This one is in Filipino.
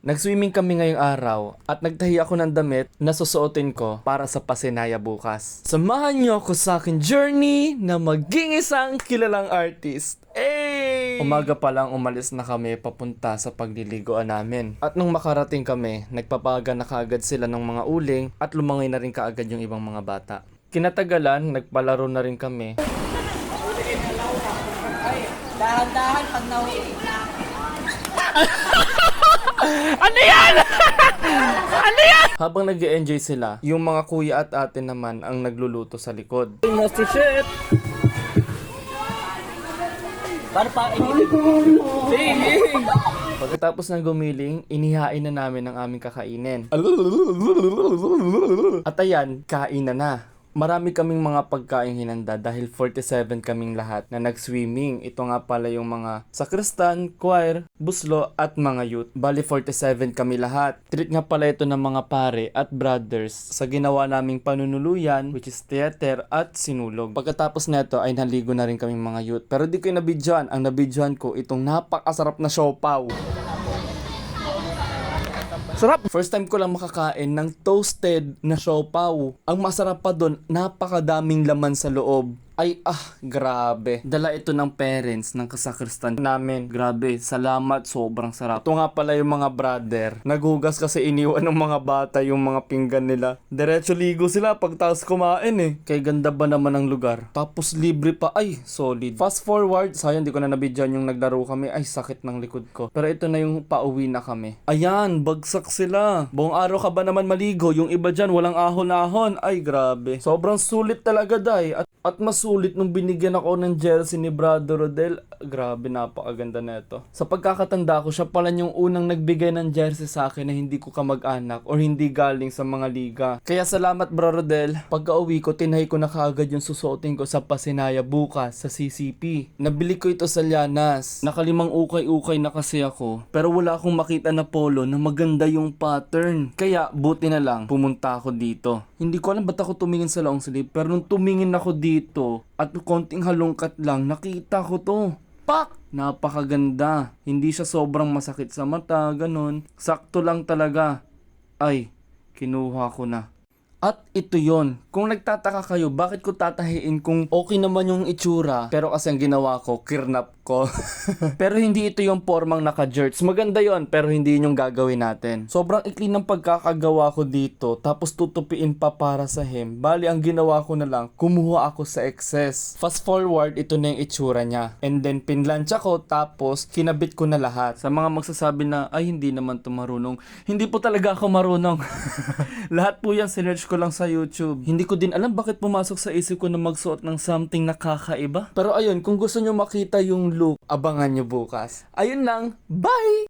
Nag-swimming kami ngayong araw at nagtahi ako ng damit na susuotin ko para sa pasinaya bukas. Samahan niyo ako sa akin journey na maging isang kilalang artist. Hey! Umaga pa lang umalis na kami papunta sa pagliliguan namin. At nung makarating kami, nagpapaga na kaagad sila ng mga uling at lumangay na rin kaagad yung ibang mga bata. Kinatagalan, nagpalaro na rin kami Dahan-dahan pag nauwi na. Habang nag enjoy sila, yung mga kuya at ate naman ang nagluluto sa likod. Master Chef! Paano pa inilip? Pagkatapos ng gumiling, inihain na namin ang aming kakainin. At ayan, kain na na. Marami kaming mga pagkain hinanda dahil 47 kaming lahat na nag-swimming. Ito nga pala yung mga sakristan, choir, buslo at mga youth. Bali 47 kami lahat. Treat nga pala ito ng mga pare at brothers sa ginawa naming panunuluyan which is theater at sinulog. Pagkatapos neto ay naligo na rin kaming mga youth. Pero di ko yung nabidyoan. Ang nabidyoan ko itong napakasarap na siopaw. Sarap! First time ko lang makakain ng toasted na siopaw. Ang masarap pa doon, napakadaming laman sa loob. Ay, ah, grabe. Dala ito ng parents ng kasakristan namin. Grabe, salamat, sobrang sarap. Ito nga pala yung mga brother. Naghugas kasi iniwan ng mga bata yung mga pinggan nila. Diretso ligo sila pagtaas kumain eh. Kay ganda ba naman ang lugar. Tapos libre pa, ay, solid. Fast forward, sayang di ko na nabidyan yung naglaro kami. Ay, sakit ng likod ko. Pero ito na yung pauwi na kami. Ayan, bagsak sila. Buong araw ka ba naman maligo? Yung iba dyan, walang ahon-ahon. Ay, grabe. Sobrang sulit talaga, day. At, at mas sulit nung binigyan ako ng jersey ni Brother Rodel. Grabe, napakaganda na ito. Sa pagkakatanda ko, siya pala yung unang nagbigay ng jersey sa akin na hindi ko kamag-anak or hindi galing sa mga liga. Kaya salamat, Bro Rodel. Pagka uwi ko, tinay ko na kaagad yung susuotin ko sa Pasinaya bukas sa CCP. Nabili ko ito sa Lianas. Nakalimang ukay-ukay na kasi ako. Pero wala akong makita na polo na maganda yung pattern. Kaya, buti na lang, pumunta ako dito. Hindi ko alam ba't ako tumingin sa long sleeve. Pero nung tumingin ako dito, at konting halongkat lang, nakita ko to. Pak! Napakaganda. Hindi siya sobrang masakit sa mata, ganun. Sakto lang talaga. Ay, kinuha ko na. At ito yon. Kung nagtataka kayo, bakit ko tatahiin kung okay naman yung itsura, pero kasi ang ginawa ko, kirnap ko. pero hindi ito yung formang naka-jerts. Maganda yon pero hindi yun yung gagawin natin. Sobrang ikli ng pagkakagawa ko dito, tapos tutupiin pa para sa hem. Bali, ang ginawa ko na lang, kumuha ako sa excess. Fast forward, ito na yung itsura niya. And then, pinlansya ko, tapos kinabit ko na lahat. Sa mga magsasabi na, ay hindi naman to marunong. Hindi po talaga ako marunong. lahat po yan sinerch ko lang sa YouTube. Hindi ko din alam bakit pumasok sa isip ko na magsuot ng something na kakaiba. Pero ayun, kung gusto nyo makita yung look, abangan nyo bukas. Ayun lang, bye!